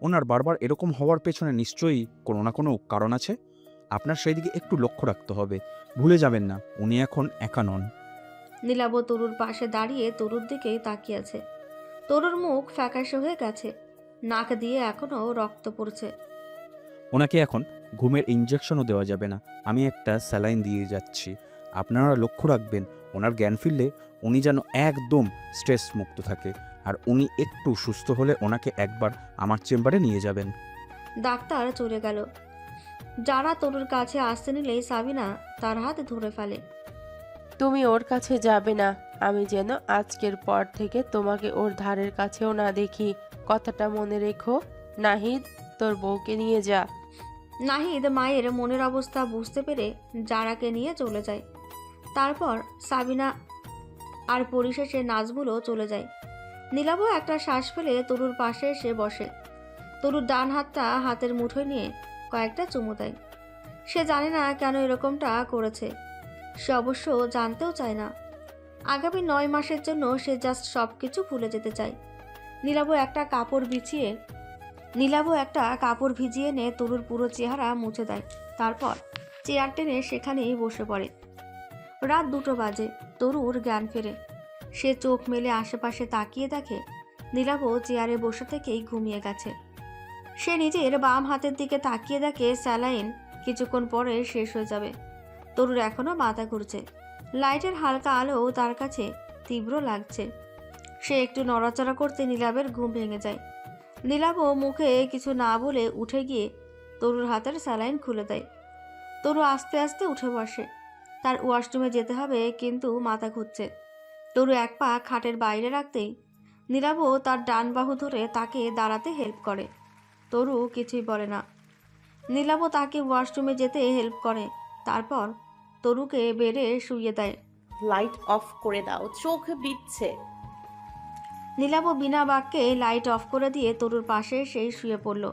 ওনার বারবার এরকম হওয়ার পেছনে নিশ্চয়ই কোনো না কোনো কারণ আছে? আপনার সেই দিকে একটু লক্ষ্য রাখতে হবে। ভুলে যাবেন না উনি এখন একা নন। নীলাব তরুর পাশে দাঁড়িয়ে তরুর দিকেই তাকিয়ে আছে। তরুর মুখ ফ্যাকাশে হয়ে গেছে নাক দিয়ে এখনও রক্ত পড়ছে। ওনাকে এখন ঘুমের ইঞ্জেকশনও দেওয়া যাবে না। আমি একটা স্যালাইন দিয়ে যাচ্ছি। আপনারা লক্ষ্য রাখবেন ওনার জ্ঞান ফিরলে উনি যেন একদম স্ট্রেস মুক্ত থাকে। আর উনি একটু সুস্থ হলে ওনাকে একবার আমার চেম্বারে নিয়ে যাবেন। ডাক্তার চলে গেল। যারা তরুর কাছে আসতে নিলেই সাবিনা তার হাত ধরে ফেলে। তুমি ওর কাছে যাবে না। আমি যেন আজকের পর থেকে তোমাকে ওর ধারের কাছেও না দেখি। কথাটা মনে রেখো। নাহিদ তোর বউকে নিয়ে যা। নাহিদ মায়ের মনের অবস্থা বুঝতে পেরে জারাকে নিয়ে চলে যায়। তারপর সাবিনা আর পরিশেষে নাচগুলো চলে যায়। নীলাবও একটা শ্বাস ফেলে তরুর পাশে এসে বসে। তরুর ডান হাতটা হাতের মুঠোয় নিয়ে কয়েকটা চুমু দেয়। সে জানে না কেন এরকমটা করেছে। সে অবশ্য জানতেও চায় না। আগামী নয় মাসের জন্য সে জাস্ট সব কিছু ভুলে যেতে চায়। নীলাবও একটা কাপড় বিছিয়ে নীলাবও একটা কাপড় ভিজিয়ে এনে তরুর পুরো চেহারা মুছে দেয়। তারপর চেয়ার টেনে সেখানেই বসে পড়ে। রাত দুটো বাজে। তরুর জ্ঞান ফেরে। সে চোখ মেলে আশেপাশে তাকিয়ে দেখে নীলাবও চেয়ারে বসে থেকেই ঘুমিয়ে গেছে। সে নিজের বাম হাতের দিকে তাকিয়ে দেখে স্যালাইন কিছুক্ষণ পরে শেষ হয়ে যাবে। তরুর এখনও মাথা ঘুরছে। লাইটের হালকা আলো তার কাছে তীব্র লাগছে। সে একটু নড়াচড়া করতে নীলাবের ঘুম ভেঙে যায়। নীলাবও মুখে কিছু না বলে উঠে গিয়ে তরুর হাতের স্যালাইন খুলে দেয়। তরু আস্তে আস্তে উঠে বসে। তার ওয়াশরুমে যেতে হবে কিন্তু মাথা ঘুরছে। তরু এক পা খাটের বাইরে রাখতেই নীলাবও তার ডান বাহু ধরে তাকে দাঁড়াতে হেল্প করে। তরু কিছুই বলে না। নীলাবও তাকে ওয়াশরুমে যেতে হেল্প করে। তারপর তরুকে বেড়ে শুইয়ে দেয়। লাইট অফ করে দাও চোখ বিচ্ছে নীলাব বিনা বাক্যে লাইট অফ করে দিয়ে তরুর পাশে সেই শুয়ে পড়ল।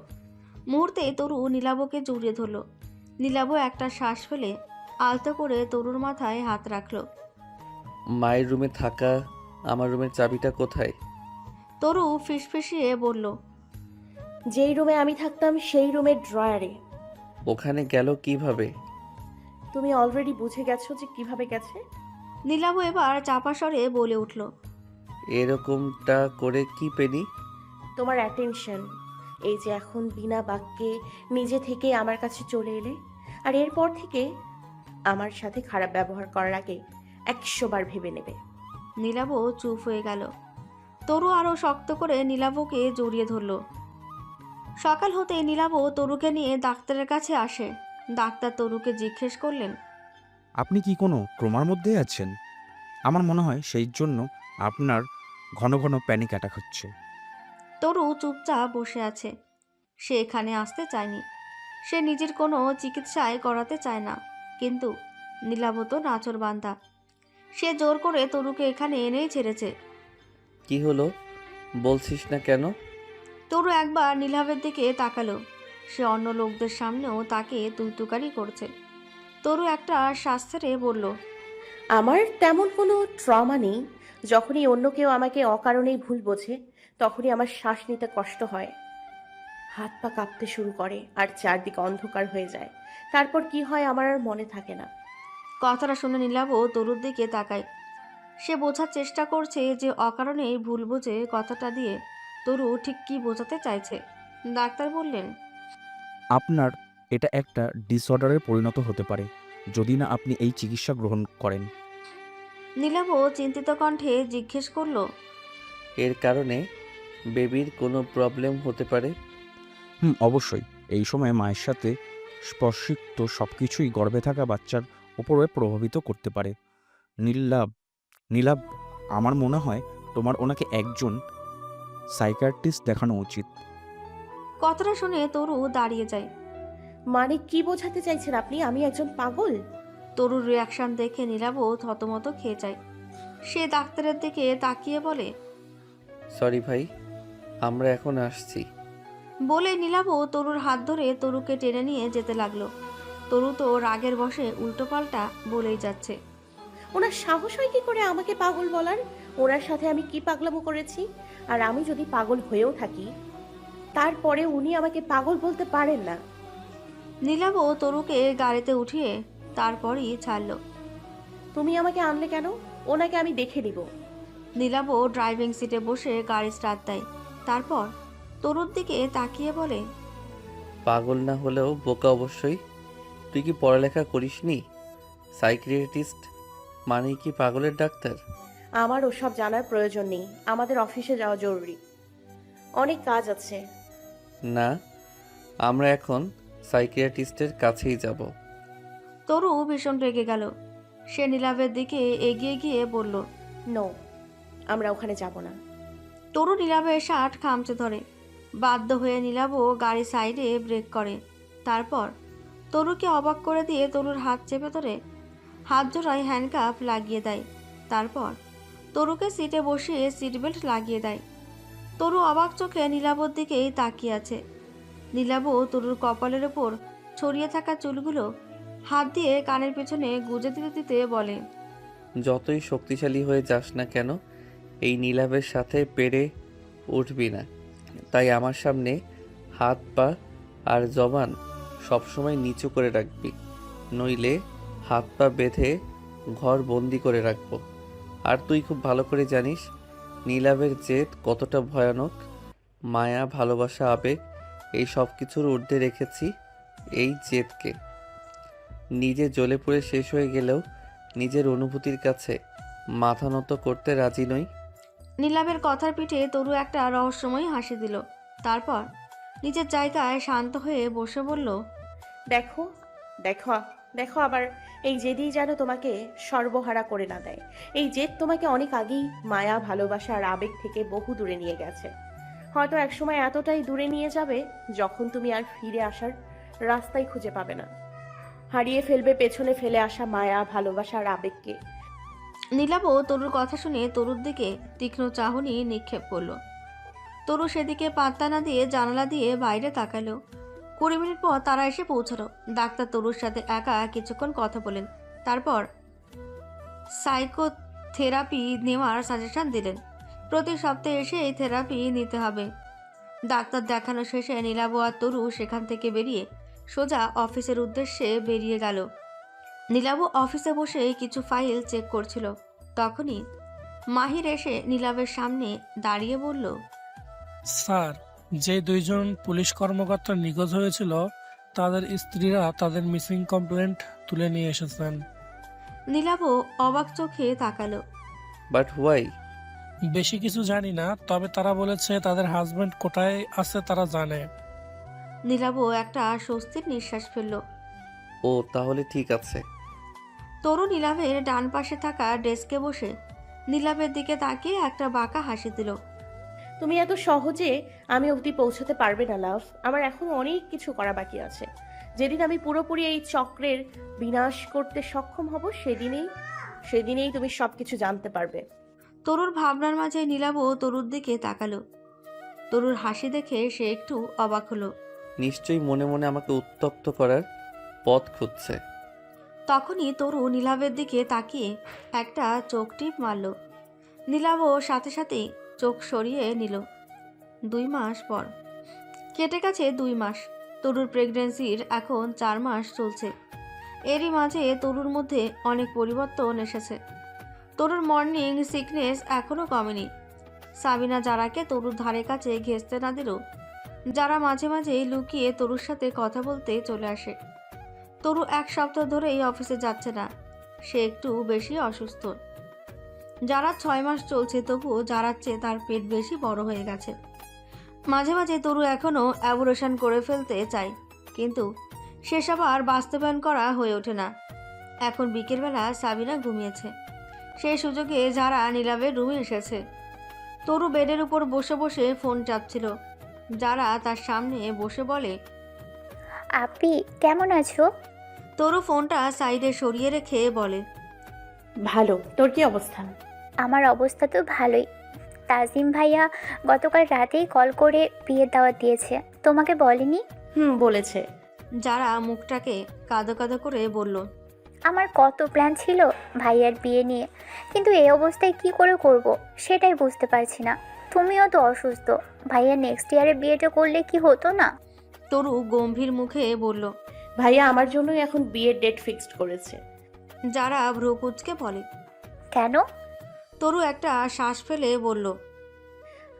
মুহূর্তে তরু নীলাবকে জড়িয়ে ধরল। নীলাব একটা শ্বাস ফেলে আলতো করে তরুর মাথায় হাত রাখল। মায়ের রুমে থাকা আমার রুমের চাবিটা কোথায়? তরু ফিসফিসিয়ে বলল যেই রুমে আমি থাকতাম সেই রুমের ড্রয়ারে। ওখানে গেল কীভাবে? তুমি অলরেডি বুঝে গেছো যে কীভাবে গেছে? নীলাব এবার চাপা স্বরে বলে উঠল এরকমটা করে কি পেনি? তোমার অ্যাটেনশন এই যে এখন বিনা বাক্যে নিজে থেকে আমার কাছে চলে এলে আর এরপর থেকে আমার সাথে খারাপ ব্যবহার করার আগে একশো বার ভেবে নেবে। নীলাব চুপ হয়ে গেল। তরু আরও শক্ত করে নীলাবকে জড়িয়ে ধরল। সকাল হতে নীলাব তরুকে নিয়ে ডাক্তারের কাছে আসে। ডাক্তার তরুকে জিজ্ঞেস করলেন আপনি কি কোনো ট্রোমার মধ্যে আছেন? আমার মনে হয় সেই জন্য আপনার ঘন ঘন প্যানিক অ্যাটাক হচ্ছে। তরু চুপচাপ বসে আছে। সে এখানে আসতে চায়নি। সে নিজের কোনো চিকিৎসায় করাতে চায় না। কিন্তু নীলাবত নাচর বান্ধা সে জোর করে তরুকে এখানে এনেই ছেড়েছে। কি হলো? বলছিস না কেন? তরু একবার নীলাভের দিকে তাকালো। সে অন্য লোকদের সামনেও তাকে তুইতুকারি করছে। তরু একটা শাস্ত্রে বলল আমার তেমন কোনো ট্রমা নেই। যখনই অন্য কেউ আমাকে অকারণেই ভুল বোঝে তখনই আমার শ্বাস নিতে কষ্ট হয়। হাত পা কাঁপতে শুরু করে আর চারদিকে অন্ধকার হয়ে যায়। তারপর কি হয় আমার আর মনে থাকে না। কথাটা শুনে নীলাবও তরুর দিকে তাকায়। সে বোঝার চেষ্টা করছে যে অকারণেই ভুল বুঝে কথাটা দিয়ে তরু ঠিক কী বোঝাতে চাইছে। ডাক্তার বললেন আপনার এটা একটা ডিসঅর্ডারে পরিণত হতে পারে যদি না আপনি এই চিকিৎসা গ্রহণ করেন। নীলাবও চিন্তিত কণ্ঠে জিজ্ঞেস করল এর কারণে বেবির কোনো প্রবলেম হতে পারে? হুম অবশ্যই। এই সময় মায়ের সাথে স্পর্শিত সব কিছুই গর্ভে থাকা বাচ্চার উপরে প্রভাবিত করতে পারে। নীলাভ নীলাভ আমার মনে হয় তোমার ওনাকে একজন সাইকার্টিস্ট দেখানো উচিত। কথাটা শুনে তরু দাঁড়িয়ে যায়। মানে কি বোঝাতে চাইছেন আপনি? আমি একজন পাগল? তরুর রিয়াকশন দেখে নীলাবও থতমত খেয়ে যায়। সে ডাক্তারের দিকে তাকিয়ে বলে সরি ভাই আমরা এখন আসছি। বলে নীলাবও তরুর হাত ধরে তরুকে টেনে নিয়ে যেতে লাগল। তরু তো রাগের বসে উল্টোপাল্টা বলেই যাচ্ছে। ওনার সাহস হয় কি করে আমাকে পাগল বলার? ওনার সাথে আমি কি পাগলামো করেছি? আর আমি যদি পাগল হয়েও থাকি তারপরে উনি আমাকে পাগল বলতে পারেন না। নীলাবও তরুকে গাড়িতে উঠিয়ে তারপরই ছাড়লো। তুমি আমাকে আনলে কেন? ওনাকে আমি দেখে নিব। নীলাবও ড্রাইভিং সিটে বসে গাড়ি স্টার্ট দেয়। তারপর তরুর দিকে তাকিয়ে বলে পাগল না হলেও বোকা অবশ্যই। তুই কি পড়ালেখা করিসনি? সাইক্রিয়েটিস্ট মানেই কি পাগলের ডাক্তার? আমার ওসব জানার প্রয়োজন নেই। আমাদের অফিসে যাওয়া জরুরি। অনেক কাজ আছে। না আমরা এখন সাইকিয়াট্রিস্টের কাছেই যাব। তরু ভীষণ রেগে গেল। সে নীলাভের দিকে এগিয়ে গিয়ে বলল নো আমরা ওখানে যাব না। তরু নীলাভের শার্ট খামচে ধরে। বাধ্য হয়ে নীলাভও গাড়ি সাইডে ব্রেক করে। তারপর তরুকে অবাক করে দিয়ে তরুর হাত চেপে ধরে হাত জোড়ায় হ্যান্ডকাপ লাগিয়ে দেয়। তারপর তরুকে সিটে বসিয়ে সিট বেল্ট লাগিয়ে দেয়। তরু অবাক চোখে নীলাবর দিকেই তাকিয়ে আছে। নীলাব তরুর কপালের ওপর ছড়িয়ে থাকা চুলগুলো হাত দিয়ে কানের পেছনে গুজে দিতে দিতে বলে, যতই শক্তিশালী হয়ে যাস না কেন, এই নীলাভের সাথে পেরে উঠবি না। তাই আমার সামনে হাত, পা আর জবান সবসময় নিচু করে রাখবি। নইলে হাত, পা বেঁধে ঘর বন্দি করে রাখব। আর তুই খুব ভালো করে জানিস, নীলাভের জেদ কতটা ভয়ানক, মায়া, ভালোবাসা, আবেগ, এই সব কিছুর ঊর্ধ্বে রেখেছি এই জেদকে। নিজে জ্বলে পুড়ে শেষ হয়ে গেলেও নিজের অনুভূতির কাছে মাথা নত করতে রাজি নই। নীলাভের কথার পিঠে তরু একটা রহস্যময় হাসি দিল। তারপর নিজের জায়গায় শান্ত হয়ে বসে বলল, দেখো দেখো দেখো আবার, এই জেদিই যেন তোমাকে সর্বহারা করে না দেয়। এই জেদ তোমাকে অনেক আগেই মায়া, ভালোবাসা আর আবেগ থেকে বহু দূরে নিয়ে গেছে। হয়তো একসময় এতটাই দূরে নিয়ে যাবে যখন তুমি আর ফিরে আসার রাস্তাই খুঁজে পাবে না। হারিয়ে ফেলবে পেছনে ফেলে আসা মায়া, ভালোবাসা আর আবেগকে। নীলাবও তরুর কথা শুনে তরুর দিকে তীক্ষ্ণ চাহনি নিক্ষেপ করল। তরু সেদিকে পাত্তা না দিয়ে জানালা দিয়ে বাইরে তাকালো। কুড়ি মিনিট পর তারা এসে পৌঁছালো। ডাক্তার তরুর সাথে একা কিছুক্ষণ কথা বলেন। তারপর সাইকোথেরাপি নেওয়ার সাজেশন দিলেন। প্রতি সপ্তাহে এসে এই থেরাপি নিতে হবে। ডাক্তার দেখানো শেষে নীলাব আর তরু সেখান থেকে বেরিয়ে সোজা অফিসের উদ্দেশ্যে বেরিয়ে গেল। নীলাবু অফিসে বসে কিছু ফাইল চেক করছিল। তখনই মাহির এসে নীলাবের সামনে দাঁড়িয়ে বলল স্যার যে দুইজন পুলিশ কর্মকর্তা নিখোঁজ হয়েছিল তাদের স্ত্রীরা তাদের মিসিং কমপ্লেন্ট তুলে নিয়ে এসেছেন। নীলাবও অবাক চোখে তাকালো। বাট হোয়াই বেশি কিছু জানি না তবে তারা বলেছে তাদের হাজবেন্ড কোথায় আছে তারা জানে। নীলাবও একটা স্বস্তির নিঃশ্বাস ফেলল। ও তাহলে ঠিক আছে। তরু নীলাভের ডান পাশে থাকা ডেস্কে বসে নীলাভের দিকে তাকিয়ে একটা বাঁকা হাসি দিল। তুমি এত সহজে আমি অবধি পৌঁছাতে পারবে না লাভ। আমার এখন অনেক কিছু করা বাকি আছে। যেদিন আমি পুরোপুরি এই চক্রের বিনাশ করতে সক্ষম হব সেদিনেই সেদিনেই তুমি সব কিছু জানতে পারবে। তরুর ভাবনার মাঝে নীলাবও তরুর দিকে তাকালো। তরুর হাসি দেখে সে একটু অবাক হলো। নিশ্চয়ই মনে মনে আমাকে উত্তক্ত করার পথ খুঁজছে। তখনই তরু নীলাভের দিকে তাকিয়ে একটা চোখ টিপ মারল। নীলাভও সাথে সাথেই চোখ সরিয়ে নিল। দুই মাস পর। কেটে গেছে দুই মাস। তরুর প্রেগনেন্সির এখন চার মাস চলছে। এরই মাঝে তরুর মধ্যে অনেক পরিবর্তন এসেছে। তরুর মর্নিং সিকনেস এখনও কমেনি। সাবিনা যারাকে তরুর ধারে কাছে ঘেঁচতে না দিল যারা মাঝে মাঝে লুকিয়ে তরুর সাথে কথা বলতে চলে আসে। তরু এক সপ্তাহ ধরে এই অফিসে যাচ্ছে না। সে একটু বেশি অসুস্থ। যারা ছয় মাস চলছে তবুও যারার চেয়ে তার পেট বেশি বড় হয়ে গেছে। মাঝে মাঝে তরু এখনও অ্যাবুরেশন করে ফেলতে চায়, কিন্তু সেসব আর বাস্তবায়ন করা হয়ে ওঠে না। এখন বিকেলবেলা সাবিনা ঘুমিয়েছে। সেই সুযোগে যারা নীলাবের রুমে এসেছে। তরু বেডের উপর বসে বসে ফোন চাপছিল। যারা তার সামনে বসে বলে আপি কেমন আছো? তরু ফোনটা সাইডে সরিয়ে রেখে বলে। ভালো তোর কি অবস্থা? আমার অবস্থা তো ভালোই। তাজিম ভাইয়া গতকাল রাতেই কল করে বিয়ের দাওয়াত দিয়েছে। তোমাকে বলেনি? হুম বলেছে। যারা মুখটাকে কাদো কাদো করে বলল আমার কত প্ল্যান ছিল ভাইয়ার বিয়ে নিয়ে কিন্তু এই অবস্থায় কি করে করব সেটাই বুঝতে পারছি না। তুমিও তো অসুস্থ ভাইয়া নেক্সট ইয়ারে বিয়েটা করলে কি হতো না? তরু গম্ভীর মুখে বলল ভাইয়া আমার জন্যই এখন বিয়ের ডেট ফিক্সড করেছে। যারা ভ্রুকুচকে বলে। কেন? তরু একটা শ্বাস ফেলে বলল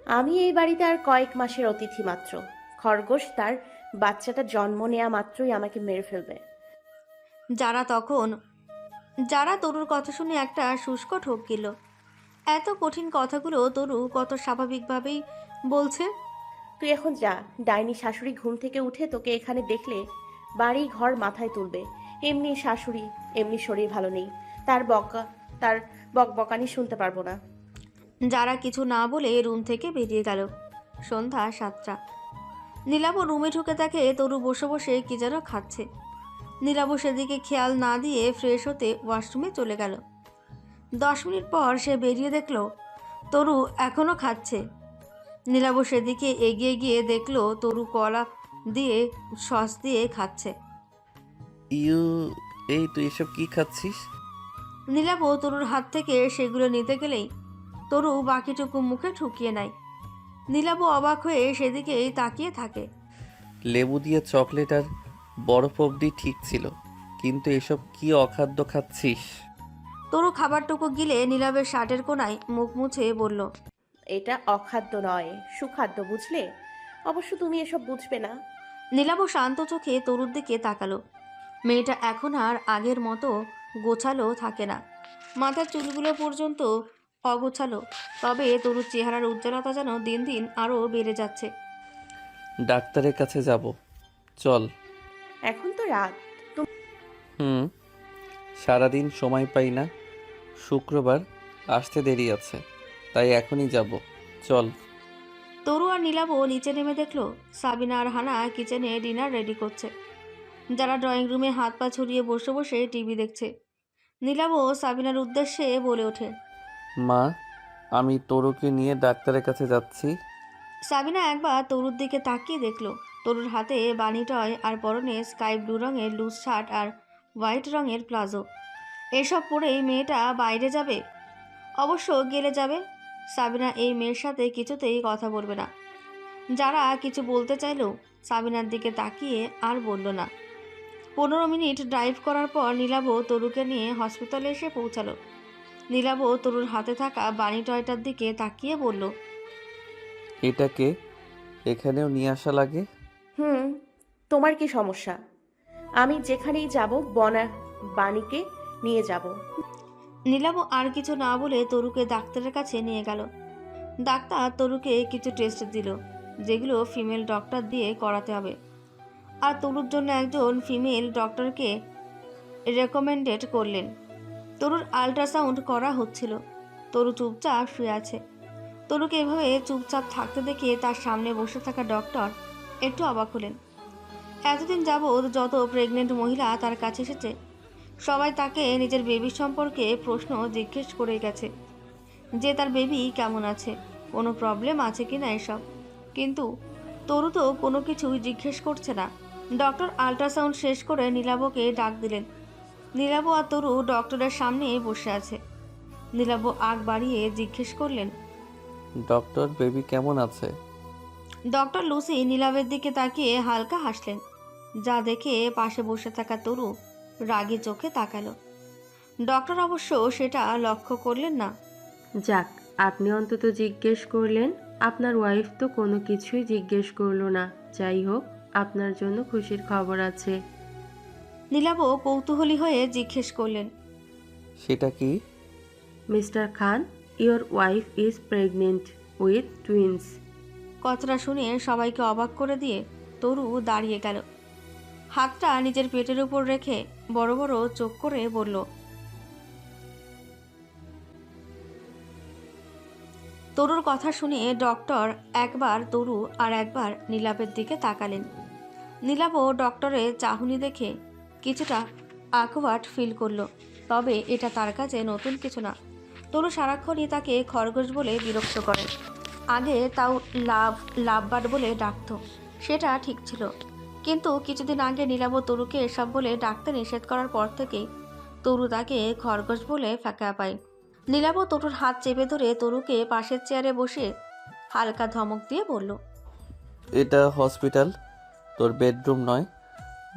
আমি এই বাড়িতে আর কয়েক মাসের অতিথি মাত্র। খরগোশ তার বাচ্চাটা জন্ম নেয়া মাত্রই আমাকে মেরে ফেলবে। যারা তখন যারা তরুর কথা শুনে একটা শুষ্ক ঠোক ঠকিল এত কঠিন কথাগুলো তরু কত স্বাভাবিকভাবেই বলছে। তুই এখন যা ডাইনি শাশুড়ি ঘুম থেকে উঠে তোকে এখানে দেখলে বাড়ি ঘর মাথায় তুলবে। এমনি শাশুড়ি, এমনি শরীর ভালো নেই। তার বকা, তার বকবকানি শুনতে পারব না। যারা কিছু না বলে রুম থেকে বেরিয়ে গেল। সন্ধ্যা সাতটা। নীলাব রুমে ঢুকে তাকে তরু বসে বসে কি যেন খাচ্ছে। নীলাব সেদিকে খেয়াল না দিয়ে ফ্রেশ হতে ওয়াশরুমে চলে গেল। দশ মিনিট পর সে বেরিয়ে দেখল, তরু এখনও খাচ্ছে। নীলাব সেদিকে এগিয়ে গিয়ে দেখল তরু কলা দিয়ে সস দিয়ে খাচ্ছে। ইউ এই তুই এসব কি খাচ্ছিস? নীলাব তরুর হাত থেকে সেগুলো নিতে গেলেই তরু বাকিটুকু মুখে ঠুকিয়ে নেয়। নীলাব অবাক হয়ে সেদিকেই তাকিয়ে থাকে। লেবু দিয়ে চকলেট আর বরফ অবধি ঠিক ছিল কিন্তু এসব কি অখাদ্য খাচ্ছিস? তরু খাবারটুকু গিলে নীলাবের শার্টের কোনায় মুখ মুছে বলল এটা অখাদ্য নয় সুখাদ্য বুঝলে? অবশ্য তুমি এসব বুঝবে না। নীলাব শান্ত চোখে তরুর দিকে তাকালো। মেয়েটা এখন আর আগের মতো গোছালো থাকে না। মাথার চুলগুলো পর্যন্ত অগোছালো তবে তরুর চেহারার উজ্জ্বলতা যেন দিন দিন আরও বেড়ে যাচ্ছে। ডাক্তারের কাছে যাব। চল। এখন তো রাত। হুম। সারাদিন সময় পাই না। শুক্রবার আসতে দেরি আছে। তাই এখনই যাব। চল। তরু আর নীলাবও নিচে নেমে দেখল সাবিনা আর হানা কিচেনে ডিনার রেডি করছে। যারা ড্রয়িং রুমে হাত পা ছড়িয়ে বসে বসে টিভি দেখছে। নীলাবও সাবিনার উদ্দেশ্যে বলে ওঠে। মা আমি তরুকে নিয়ে ডাক্তারের কাছে যাচ্ছি। সাবিনা একবার তরুর দিকে তাকিয়ে দেখল। তরুর হাতে বানি টয় আর পরনে স্কাই ব্লু রঙের লুজ শার্ট আর হোয়াইট রঙের প্লাজো। এসব পরেই মেয়েটা বাইরে যাবে? অবশ্য গেলে যাবে? সাবিনা এই মেয়ের সাথে কিছুতেই কথা বলবে না। যারা কিছু বলতে চাইলেও সাবিনার দিকে তাকিয়ে আর বলল না। পনেরো মিনিট ড্রাইভ করার পর নীলাভ তরুকে নিয়ে হসপিটালে এসে পৌঁছালো। নীলাভ তরুর হাতে থাকা বানি টয়টার দিকে তাকিয়ে বলল এটাকে এখানেও নিয়ে আসা লাগে? হুম তোমার কি সমস্যা? আমি যেখানেই যাব বনা বাণীকে নিয়ে যাব। নীলাব আর কিছু না বলে তরুকে ডাক্তারের কাছে নিয়ে গেল। ডাক্তার তরুকে কিছু টেস্ট দিল, যেগুলো ফিমেল ডক্টর দিয়ে করাতে হবে। আর তরুর জন্য একজন ফিমেল ডক্টরকে রেকমেন্ডেড করলেন। তরুর আল্ট্রাসাউন্ড করা হচ্ছিল। তরু চুপচাপ শুয়ে আছে। তরুকে এভাবে চুপচাপ থাকতে দেখে তার সামনে বসে থাকা ডক্টর একটু অবাক হলেন। এতদিন যাবৎ যত প্রেগনেন্ট মহিলা তার কাছে এসেছে সবাই তাকে নিজের বেবি সম্পর্কে প্রশ্ন জিজ্ঞেস করে গেছে যে তার বেবি কেমন আছে কোনো প্রবলেম আছে কি না এসব? কিন্তু তরু তো কোনো কিছুই জিজ্ঞেস করছে না। ডক্টর আল্ট্রাসাউন্ড শেষ করে নীলাবকে ডাক দিলেন। নীলাব আর তরু ডক্টরের সামনে বসে আছে। নীলাব আগ বাড়িয়ে জিজ্ঞেস করলেন ডক্টর বেবি কেমন আছে? ডক্টর লুসি নীলাবের দিকে তাকিয়ে হালকা হাসলেন। যা দেখে পাশে বসে থাকা তরু রাগী চোখে তাকালো। ডক্টর অবশ্য সেটা লক্ষ্য করলেন না। যাক আপনি অন্তত জিজ্ঞেস করলেন আপনার ওয়াইফ তো কোনো কিছুই জিজ্ঞেস করল না। যাই হোক আপনার জন্য খুশির খবর আছে। নীলাবও কৌতূহলী হয়ে জিজ্ঞেস করলেন সেটা কি? Mister Khan your wife is pregnant with twins কথাটা শুনে সবাইকে অবাক করে দিয়ে তরু দাঁড়িয়ে গেল। হাতটা নিজের পেটের উপর রেখে বড় বড় চোখ করে বলল, তরুর কথা শুনে ডক্টর একবার তরু আর একবার নীলাপের দিকে তাকালেন। নীলাপও ডক্টরের চাহনি দেখে কিছুটা আকওয়ার্ড ফিল করল, তবে এটা তার কাছে নতুন কিছু না। তরু সারাক্ষণই তাকে খরগোশ বলে বিরক্ত করে। আগে তাও লাভ লাভবাট বলে ডাকতো, সেটা ঠিক ছিল। কিন্তু কিছুদিন আগে নীলাব তরুকে এসব বলে ডাকতে নিষেধ করার পর থেকেই তরু তাকে খরগোশ বলে ফাঁকা পায়। নীলাভ তরুর হাত চেপে ধরে তরুকে পাশের চেয়ারে বসে হালকা ধমক দিয়ে বলল এটা হসপিটাল তোর বেডরুম নয়।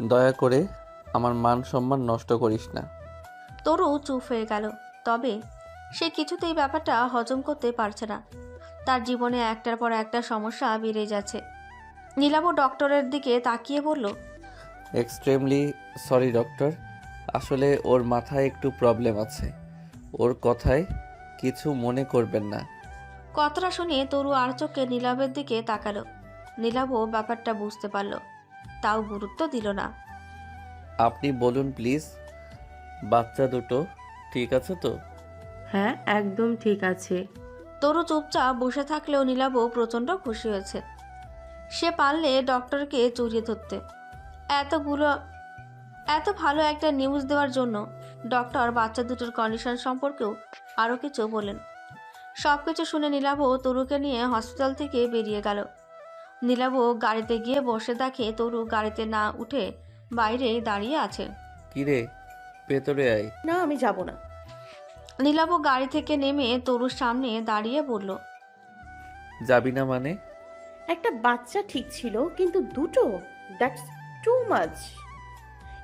দয়া করে আমার মান সম্মান নষ্ট করিস না। তরু চুপ হয়ে গেল। তবে সে কিছুতেই ব্যাপারটা হজম করতে পারছে না। তার জীবনে একটার পর একটা সমস্যা বেড়ে যাচ্ছে। নীলাভ ডক্টরের দিকে তাকিয়ে বলল এক্সট্রিমলি সরি ডক্টর আসলে ওর মাথায় একটু প্রবলেম আছে। ওর কথায় কিছু মনে করবেন না। কথাটা শুনে তরু আর চোখে নীলাভের দিকে তাকালো। নীলাভও ব্যাপারটা বুঝতে পারল তাও গুরুত্ব দিল না। আপনি বলুন প্লিজ বাচ্চা দুটো ঠিক আছে তো? হ্যাঁ একদম ঠিক আছে। তরু চুপচাপ বসে থাকলেও নীলাভ প্রচণ্ড খুশি হয়েছে। সে পারলে ডক্টরকে জড়িয়ে ধরতে। এতগুলো এত ভালো একটা নিউজ দেওয়ার জন্য ডক্টর বাচ্চা দুটোর কন্ডিশন সম্পর্কেও আরও কিছু বলেন। সব কিছু শুনে নীলাভ তরুকে নিয়ে হসপিটাল থেকে বেরিয়ে গেল। নীলাভ গাড়িতে গিয়ে বসে দেখে তরু গাড়িতে না উঠে বাইরে দাঁড়িয়ে আছে। কিরে ভেতরে আয়। না আমি যাব না। নীলাভ গাড়ি থেকে নেমে তরুর সামনে দাঁড়িয়ে বলল যাবি না মানে? একটা বাচ্চা ঠিক ছিল, কিন্তু দুটো? দ্যাটস টু মাচ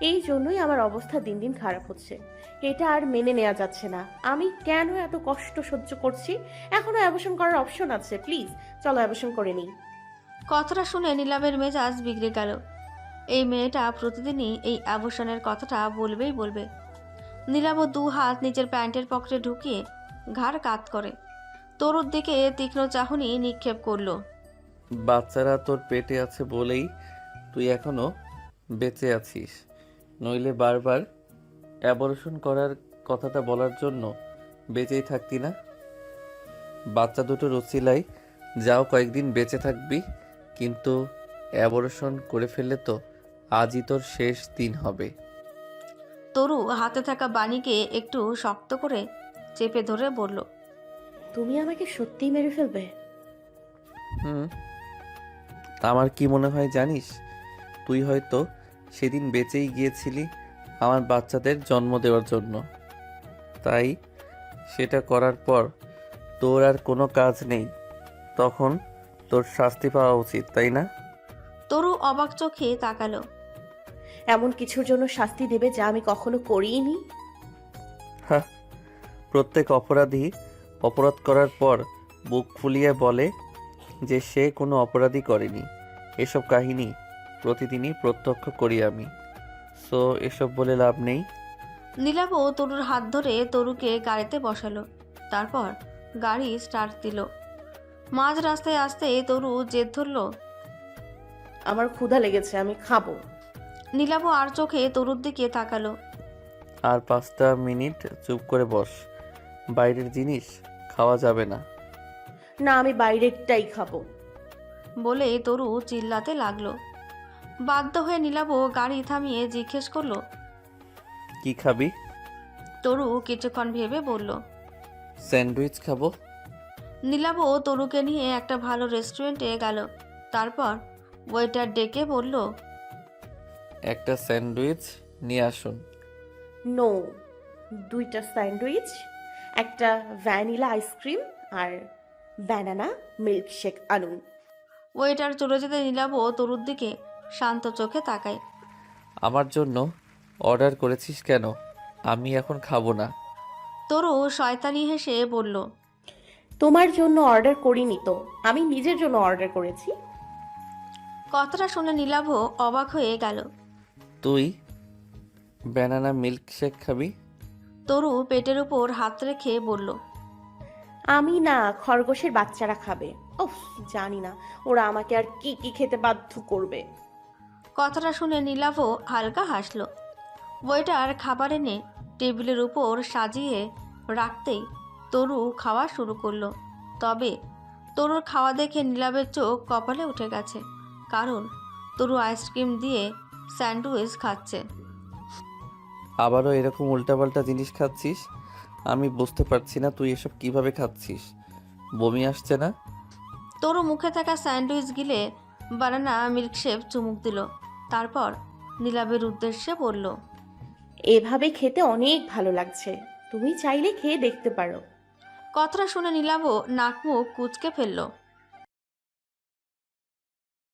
এই জন্যই আমার অবস্থা দিন দিন খারাপ হচ্ছে। এটা আর মেনে নেওয়া যাচ্ছে না। আমি কেন এত কষ্ট সহ্য করছি? এখনও অ্যাবর্শন করার অপশন আছে, প্লিজ। চলো অ্যাবর্শন করে নিই। কথাটা শুনে নীলাভের মেজাজ বিগড়ে গেল। এই মেয়েটা প্রতিদিনই এই অ্যাবর্শনের কথাটা বলবেই বলবে। নীলাভ দু হাত নিজের প্যান্টের পকেটে ঢুকিয়ে ঘাড় কাত করে। তরুর দিকে তীক্ষ্ণ চাহনি নিক্ষেপ করল। বাচ্চারা তোর পেটে আছে বলেই তুই এখনও বেঁচে আছিস। নইলে বারবার অ্যাবরেশন করার কথাটা বলার জন্য বেঁচেই থাকতি না। বাচ্চা দুটো রসিলাই যাও কয়েকদিন বেঁচে থাকবি কিন্তু অ্যাবরেশন করে ফেললে তো আজই তোর শেষ দিন হবে। তরু হাতে থাকা বাণীকে একটু শক্ত করে চেপে ধরে বলল তুমি আমাকে সত্যিই মেরে ফেলবে? হুম। আমার কি মনে হয় জানিস? তুই হয়তো সেদিন বেঁচেই গিয়েছিলি আমার বাচ্চাদের জন্ম দেওয়ার জন্য। তাই সেটা করার পর তোর আর কোনো কাজ নেই। তখন তোর শাস্তি পাওয়া উচিত তাই না? তরু অবাক চোখে তাকালো। এমন কিছুর জন্য শাস্তি দেবে যা আমি কখনো করিনি? হ্যাঁ প্রত্যেক অপরাধী অপরাধ করার পর বুক ফুলিয়ে বলে যে সে কোনো অপরাধী করেনি। এসব কাহিনী প্রতিদিনই প্রত্যক্ষ করি আমি। সো এসব বলে লাভ নেই। নীলাভ তরুর হাত ধরে তরুকে গাড়িতে বসালো। তারপর গাড়ি স্টার্ট দিল। মাঝ রাস্তায় আসতে তরু জেদ ধরলো আমার ক্ষুধা লেগেছে আমি খাব। নীলাভ আর চোখে তরুর দিকে তাকালো। আর পাঁচটা মিনিট চুপ করে বস। বাইরের জিনিস খাওয়া যাবে না। না আমি বাইরেরটাই খাব। বলে তরু চিল্লাতে লাগল। বাধ্য হয়ে নীলাভ গাড়ি থামিয়ে জিজ্ঞেস করল কি খাবি? তরু কিছুক্ষণ ভেবে বলল স্যান্ডউইচ খাব। নীলাভ তরুকে নিয়ে একটা ভালো রেস্টুরেন্টে গেল। তারপর ওয়েটার ডেকে বলল একটা স্যান্ডউইচ নিয়ে আসুন। নো দুইটা স্যান্ডউইচ একটা ভ্যানিলা আইসক্রিম আর ব্যানানা মিল্কশেক আনুন। ওয়েটার চলে যেতে নীলাভ তরুর দিকে শান্ত চোখে তাকায়। আমার জন্য অর্ডার করেছিস কেন? আমি এখন খাব না। তরু শয়তানি হেসে বলল তোমার জন্য অর্ডার করিনি তো আমি নিজের জন্য অর্ডার করেছি। কথাটা শুনে নীলাভ অবাক হয়ে গেল। তুই ব্যানানা মিল্ক শেক খাবি? তরু পেটের উপর হাত রেখে বলল আমি না খরগোশের বাচ্চারা খাবে। ওফ জানি না ওরা আমাকে আর কি কি খেতে বাধ্য করবে। কথাটা শুনে নীলাভ হালকা হাসলো। ওয়েটার খাবার এনে টেবিলের উপর সাজিয়ে রাখতেই তরু খাওয়া শুরু করল। তবে তরুর খাওয়া দেখে নীলাভের চোখ কপালে উঠে গেছে কারণ তরু আইসক্রিম দিয়ে স্যান্ডউইচ খাচ্ছে। আবারও এরকম উল্টাপাল্টা জিনিস খাচ্ছিস? আমি বুঝতে পারছি না তুই এসব কীভাবে খাচ্ছিস। বমি আসছে না? তরু মুখে থাকা স্যান্ডউইচ গিলে বানানা মিল্কশেপ চুমুক দিল। তারপর নীলাবের উদ্দেশ্যে বলল এভাবে খেতে অনেক ভালো লাগছে। তুমি চাইলে খেয়ে দেখতে পারো। কথাটা শুনে নীলাবও নাক মুখ কুচকে ফেলল।